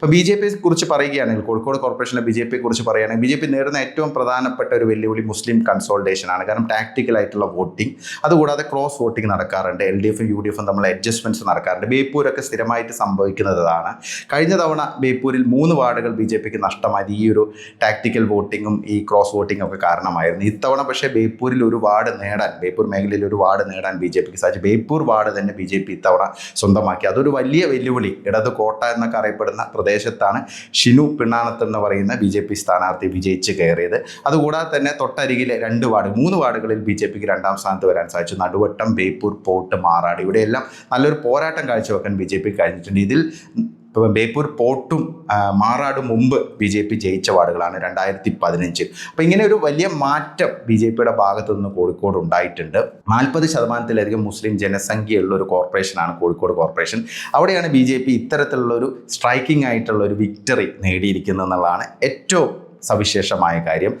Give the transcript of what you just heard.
ഇപ്പോൾ B J പിയെ കുറിച്ച് പറയുകയാണെങ്കിൽ കോഴിക്കോട് കോർപ്പറേഷനിലെ ബി ജെ പിയെ കുറിച്ച് പറയുകയാണെങ്കിൽ ബി ജെ പി നേരിടുന്ന ഏറ്റവും പ്രധാനപ്പെട്ട ഒരു വെല്ലുവിളി മുസ്ലിം കൺസോൾട്ടേഷൻ ആണ്. കാരണം ടാക്ടിക്കലായിട്ടുള്ള വോട്ടിംഗ്. അതുകൂടാതെ ക്രോസ് വോട്ടിംഗ് നടക്കാറുണ്ട്. എൽ ഡി എഫും യു ഡി എഫും തമ്മിൽ അഡ്ജസ്റ്റ്മെന്റ്സ് നടക്കാറുണ്ട്. ബേപ്പൂരൊക്കെ സ്ഥിരമായിട്ട് സംഭവിക്കുന്നതാണ്. കഴിഞ്ഞ തവണ ബേപ്പൂരിൽ മൂന്ന് വാർഡുകൾ ബി ജെ പിക്ക് നഷ്ടമായത് ഈ ഒരു ടാക്ടിക്കൽ വോട്ടിങ്ങും ഈ ക്രോസ് വോട്ടിങ്ങും ഒക്കെ കാരണമായിരുന്നു. ഇത്തവണ പക്ഷേ ബേപ്പൂരിൽ ഒരു വാർഡ് നേടാൻ ബേപ്പൂർ മേഖലയിൽ ഒരു വാർഡ് നേടാൻ ബി ജെ പിക്ക് സാധിച്ചു. ബേപ്പൂർ വാർഡ് തന്നെ ബി ജെ പി ഇത്തവണ സ്വന്തമാക്കി. അതൊരു വലിയ വെല്ലുവിളി. ഇടത് കോട്ട എന്നൊക്കെ അറിയപ്പെടുന്ന പ്രദേശത്താണ് ഷിനു പിണ്ണാനത്ത് എന്ന് പറയുന്ന ബി ജെ പി സ്ഥാനാർത്ഥി വിജയിച്ച് കയറിയത്. അതുകൂടാതെ തന്നെ തൊട്ടരികിലെ രണ്ട് വാർഡ് മൂന്ന് വാർഡുകളിൽ ബി ജെ പിക്ക് രണ്ടാം സ്ഥാനത്ത് വരാൻ സാധിച്ചു. നടുവട്ടം ബേപ്പൂർ പോട്ട് മാറാട്. ഇവിടെയെല്ലാം നല്ലൊരു പോരാട്ടം കാഴ്ചവെക്കാൻ ബി ജെ പി കഴിഞ്ഞിട്ടുണ്ട്. ഇതിൽ ഇപ്പോൾ ബേപ്പൂർ പോട്ടും മാറാടും മുമ്പ് ബി ജെ പി ജയിച്ച വാർഡുകളാണ് രണ്ടായിരത്തി പതിനഞ്ചിൽ അപ്പോൾ ഇങ്ങനെ ഒരു വലിയ മാറ്റം ബി ജെ പിയുടെ ഭാഗത്തു നിന്ന് കോഴിക്കോട് ഉണ്ടായിട്ടുണ്ട്. നാൽപ്പത് ശതമാനത്തിലധികം മുസ്ലിം ജനസംഖ്യയുള്ള ഒരു കോർപ്പറേഷനാണ് കോഴിക്കോട് കോർപ്പറേഷൻ. അവിടെയാണ് ബി ജെ പി ഇത്തരത്തിലുള്ള ഒരു സ്ട്രൈക്കിംഗ് ആയിട്ടുള്ള ഒരു വിക്ടറി നേടിയിരിക്കുന്നത് എന്നുള്ളതാണ് ഏറ്റവും സവിശേഷമായ കാര്യം.